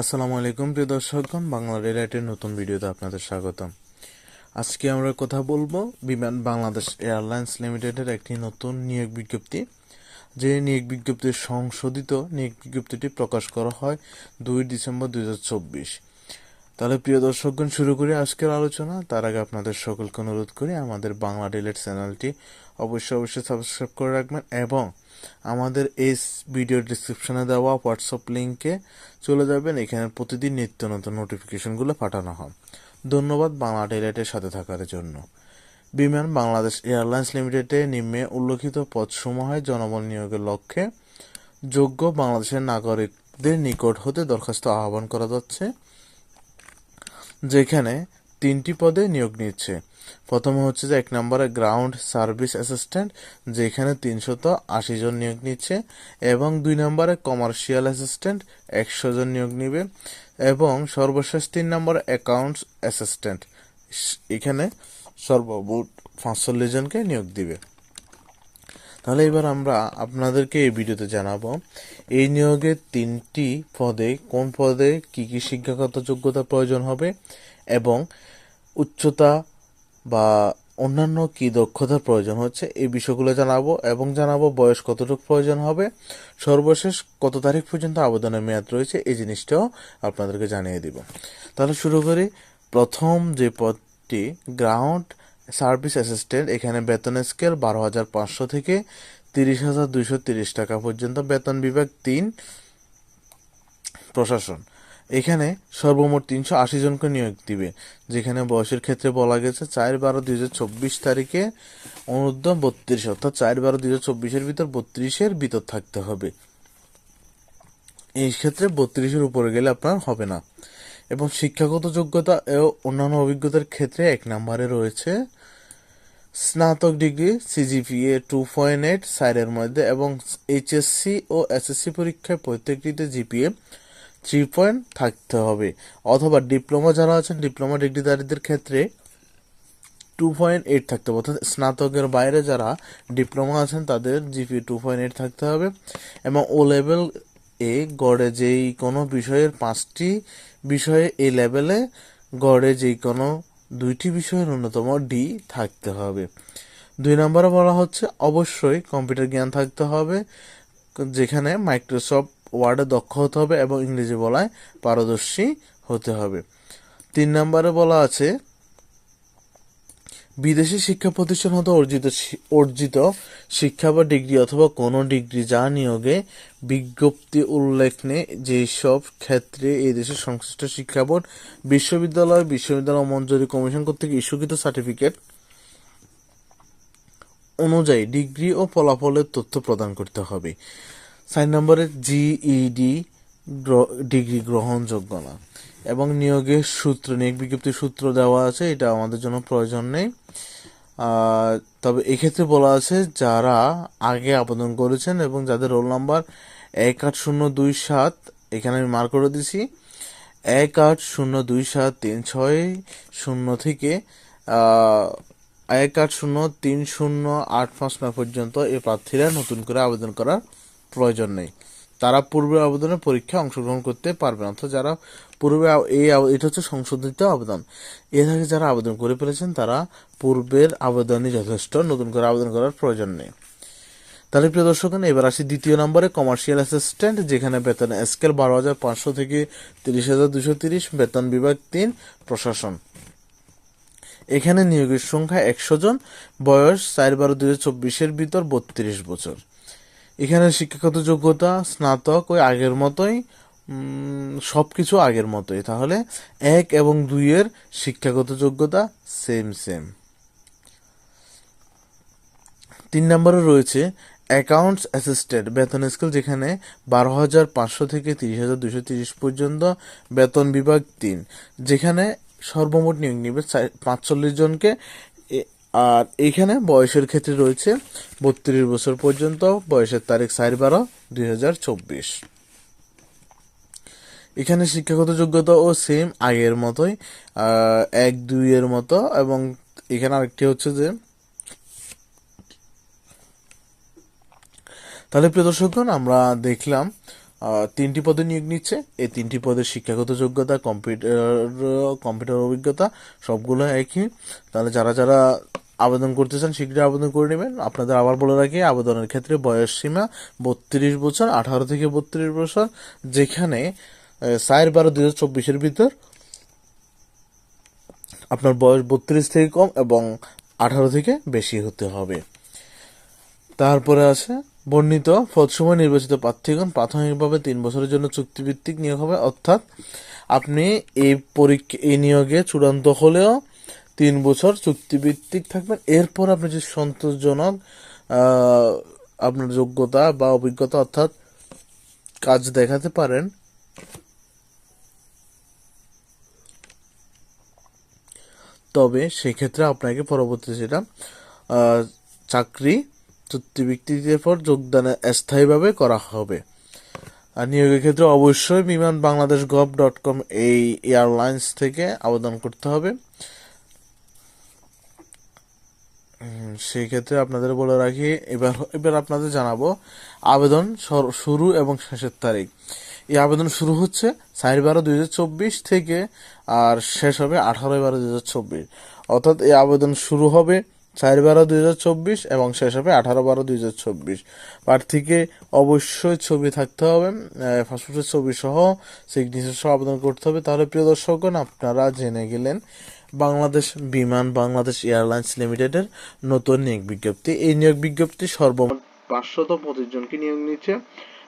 আসসালামু আলাইকুম, প্রিয় দর্শকগণ। বাংলা রেলাইটের নতুন ভিডিওতে আপনাদের স্বাগতম। আজকে আমরা কথা বলব বিমান বাংলাদেশ এয়ারলাইন্স লিমিটেডের একটি নতুন নিয়োগ বিজ্ঞপ্তি। যে নিয়োগ বিজ্ঞপ্তির সংশোধিত নিয়োগ বিজ্ঞপ্তিটি প্রকাশ করা হয় দুই ডিসেম্বর দুই হাজার চব্বিশ। তাহলে প্রিয় দর্শকগণ, শুরু করি আজকের আলোচনা। তার আগে আপনাদের সকলকে অনুরোধ করি আমাদের বাংলা ডিলেট চ্যানেলটি অবশ্যই অবশ্যই সাবস্ক্রাইব করে রাখবেন এবং আমাদের এই ভিডিও ডিসক্রিপশনে দেওয়া হোয়াটসঅ্যাপ লিঙ্কে চলে যাবেন। এখানে প্রতিদিন নিত্য নতুন নোটিফিকেশনগুলো পাঠানো হয়। ধন্যবাদ বাংলা ডিলেটের সাথে থাকার জন্য। বিমান বাংলাদেশ এয়ারলাইন্স লিমিটেডে নিম্নে উল্লেখিত পদসমূহে জনবল নিয়োগের লক্ষ্যে যোগ্য বাংলাদেশের নাগরিকদের নিকট হতে দরখাস্ত আহ্বান করা যাচ্ছে। যেখানে তিনটি পদে নিয়োগ নিচ্ছে। প্রথমে হচ্ছে যে এক নম্বরে গ্রাউন্ড সার্ভিস অ্যাসিস্ট্যান্ট যেখানে তিনশত আশি জন নিয়োগ নিচ্ছে, এবং দুই নম্বরে কমার্শিয়াল অ্যাসিস্ট্যান্ট একশো জন নিয়োগ নিবে, এবং সর্বশেষ তিন নম্বরে অ্যাকাউন্টস অ্যাসিস্ট্যান্ট এখানে সর্বমোট পাঁচচল্লিশ জনকে নিয়োগ দিবে। তাহলে এবার আমরা আপনাদেরকে এই ভিডিওতে জানাব, এই নিয়োগের তিনটি পদে কোন পদে কি কি শিক্ষাগত যোগ্যতা প্রয়োজন হবে এবং উচ্চতা বা অন্যান্য কি দক্ষতার প্রয়োজন হচ্ছে এই বিষয়গুলো জানাব এবং জানাব বয়স কতটুকু প্রয়োজন হবে, সর্বশেষ কত তারিখ পর্যন্ত আবেদনের মেয়াদ রয়েছে এই জিনিসটাও আপনাদেরকে জানিয়ে দিব। তাহলে শুরু করি, প্রথম যে পদটি গ্রাউন্ড সার্ভিস অ্যাসিস্ট্যান্ট, এখানে বেতন স্কেল বারো হাজার পাঁচশো থেকে তিরিশ হাজার দুইশো তিরিশ টাকা পর্যন্ত। বেতন বিভাগ তিন, প্রশাসন। এখানে সর্বমোট তিনশো আশি জনকে নিয়োগ দিবে, যেখানে বয়সের ক্ষেত্রে বলা গেছে চার বারো দুই হাজার চব্বিশ তারিখে অনুদ্ধ বত্রিশ, অর্থাৎ চার বারো দুই হাজার চব্বিশের ভিতর বত্রিশের ভিতর থাকতে হবে। এই ক্ষেত্রে বত্রিশের উপরে গেলে আপনার হবে না। এবং শিক্ষাগত যোগ্যতা ও অন্যান্য অভিজ্ঞতার ক্ষেত্রে এক নম্বরে রয়েছে স্নাতক degree CGPA two point eight সাইডের মধ্যে এবং এইচএসসি ও এসএসসি পরীক্ষায় প্রত্যেকটিতে জিপিএ থ্রি পয়েন্ট থাকতে হবে। অথবা ডিপ্লোমা যারা আছেন, ডিপ্লোমা ডিগ্রিধারীদের ক্ষেত্রে টু পয়েন্ট এইট থাকতে হবে। অর্থাৎ স্নাতকের বাইরে যারা ডিপ্লোমা আছেন, তাদের জিপি টু পয়েন্ট এইট থাকতে হবে এবং ও লেভেল এ গড়ে যেই কোনো বিষয়ের পাঁচটি বিষয়ে এ লেভেলে গড়ে যেই কোনো দুইটি বিষয়ের অন্যতম ডি থাকতে হবে। দুই নম্বরে বলা হচ্ছে, অবশ্যই কম্পিউটার জ্ঞান থাকতে হবে, যেখানে মাইক্রোসফট ওয়ার্ডে দক্ষ হতে হবে এবং ইংরেজি বলায় পারদর্শী হতে হবে। তিন নম্বরে বলা আছে বিদেশি শিক্ষা প্রতিষ্ঠান হতে অর্জিত অর্জিত শিক্ষা বা ডিগ্রি অথবা কোনো ডিগ্রি যা নিয়োগে বিজ্ঞপ্তি উল্লেখ নেই। যেসব ক্ষেত্রে এই দেশের সংশ্লিষ্ট শিক্ষা বোর্ড, বিশ্ববিদ্যালয় বিশ্ববিদ্যালয় মঞ্জুরি কমিশন কর্তৃক ইস্যুকৃত সার্টিফিকেট অনুযায়ী ডিগ্রি ও ফলাফলের তথ্য প্রদান করতে হবে। চার নম্বরে জিইডি ডিগ্রি গ্রহণযোগ্য না। এবং নিয়োগের সূত্র, নিয়োগ বিজ্ঞপ্তির সূত্র দেওয়া আছে, এটা আমাদের জন্য প্রয়োজন নেই। তবে এক্ষেত্রে বলা আছে, যারা আগে আবেদন করেছেন এবং যাদের রোল নাম্বার এক আট শূন্য দুই সাত, এখানে আমি মার্ক করে দিছি, এক আট শূন্য দুই সাত তিন ছয় শূন্য থেকে এক আট শূন্য তিন শূন্য আট পাঁচ নয় পর্যন্ত এই প্রার্থীরা নতুন করে আবেদন করার প্রয়োজন নেই। তারা পূর্বে আবেদনের পরীক্ষায় অংশগ্রহণ করতে পারবে না। অর্থাৎ যারা পূর্বে এই এটা হচ্ছে সংশোধিত আবেদন। এর আগে যারা আবেদন করে ফেলেছেন, তারা পূর্বের আবেদনই যথেষ্ট, নতুন করে আবেদন করার প্রয়োজন নেই। তাহলে প্রিয় দর্শক, এবার আসি দ্বিতীয় নম্বরে, কমার্শিয়াল অ্যাসিস্ট্যান্ট, যেখানে বেতন স্কেল বারো হাজার পাঁচশো থেকে তিরিশ হাজার দুশো তিরিশ, বেতন বিভাগ তিন, প্রশাসন। এখানে নিয়োগের সংখ্যা একশো জন, বয়স চার বারো দুই হাজার চব্বিশের ভিতর বত্রিশ বছর। এখানে শিক্ষাগত যোগ্যতা, স্নাতক, ওই আগের মতোই সব কিছু আগের মতোই। তাহলে এক এবং দুইয়ের শিক্ষাগত যোগ্যতা সেম সেম তিন নম্বরে রয়েছে অ্যাকাউন্টস অ্যাসিস্ট্যান্ট বেতন স্কেল, যেখানে বারো হাজার পাঁচশো থেকে তিরিশ হাজার দুশো তিরিশ পর্যন্ত বেতন বিভাগ তিন, যেখানে সর্বমোট নিয়োগ নিবে পাঁচচল্লিশ জনকে। আর এখানে বয়সের ক্ষেত্রে রয়েছে বত্রিশ বছর পর্যন্ত, বয়সের তারিখ চার বারো, দুই এখানে শিক্ষাগত যোগ্যতা ও সেম আগের মতোই এক, দুই এর মতো এবং এখানে আরেকটি হচ্ছে যে, তাহলে প্রিয় দর্শকগণ, আমরা দেখলাম তিনটি পদে নিয়োগ নিচ্ছে। এই তিনটি পদের শিক্ষাগত যোগ্যতা কম্পিউটার কম্পিউটার অভিজ্ঞতা, সবগুলো একই। তাহলে যারা যারা আবেদন করতে চান, শীঘ্রই আবেদন করে নেবেন। আপনাদের আবার বলে রাখি, আবেদনের ক্ষেত্রে বয়স সীমা বত্রিশ বছর, আঠারো থেকে বত্রিশ বছর, যেখানে চার বারো দুই হাজার চব্বিশের ভিতর আপনার বয়স বত্রিশ থেকে কম এবং আঠারো থেকে বেশি হতে হবে। তারপরে আছে বর্ণিত পদসময় নির্বাচিত প্রার্থীগণ প্রাথমিকভাবে তিন বছরের জন্য চুক্তিভিত্তিক নিয়োগ হবে। অর্থাৎ আপনি এই পরীক্ষা এই নিয়োগে চূড়ান্ত হলেও তিন বছর চুক্তিভিত্তিক থাকবেন। এরপর আপনি যে সন্তোষজনক আপনার যোগ্যতা বা অভিজ্ঞতা অর্থাৎ কাজ দেখাতে পারেন, তবে সেক্ষেত্রে আপনাকে পরবর্তী সেটা চাকরি চুক্তিভিত্তির পর যোগদানে স্থায়ীভাবে করা হবে। আর নিয়োগের ক্ষেত্রে অবশ্যই বিমান বাংলাদেশ গভ ডট কম এই এয়ারলাইন্স থেকে আবেদন করতে হবে। সেই ক্ষেত্রে আপনাদের বলে রাখি, এবার এবার আপনাদের জানাব আবেদন শুরু এবং শেষের তারিখ। এই আবেদন শুরু হচ্ছে চার বারো দুই থেকে আর শেষ হবে আঠারো বারো দুই অর্থাৎ এই আবেদন শুরু হবে চার বারো দুই হাজার চব্বিশ এবং শেষ হবে আঠারো বারো দুই হাজার চব্বিশ। প্রার্থীকে অবশ্যই ছবি থাকতে হবে পাসপোর্টের ছবি সহ সিগনেচার সহ আবেদন করতে হবে। তাহলে প্রিয় দর্শকগণ, আপনারা জেনে গেলেন বাংলাদেশ বিমান, বাংলাদেশ এয়ারলাইন্স লিমিটেডের নতুন নিয়োগ বিজ্ঞপ্তি। এই নিয়োগ বিজ্ঞপ্তি সর্বমোট পাঁচশত পঁচিশ জনকে নিয়োগ নিচ্ছে।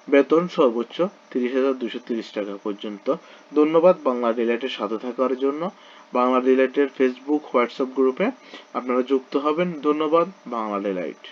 বেতন সর্বোচ্চ তিরিশ হাজার দুশো তিরিশ টাকা পর্যন্ত। ধন্যবাদ বাংলা ডিলাইটের সাথে থাকার জন্য। বাংলা ডিলাইটের ফেসবুক হোয়াটসঅ্যাপ গ্রুপে আপনারা যুক্ত হবেন। ধন্যবাদ বাংলা ডিলাইট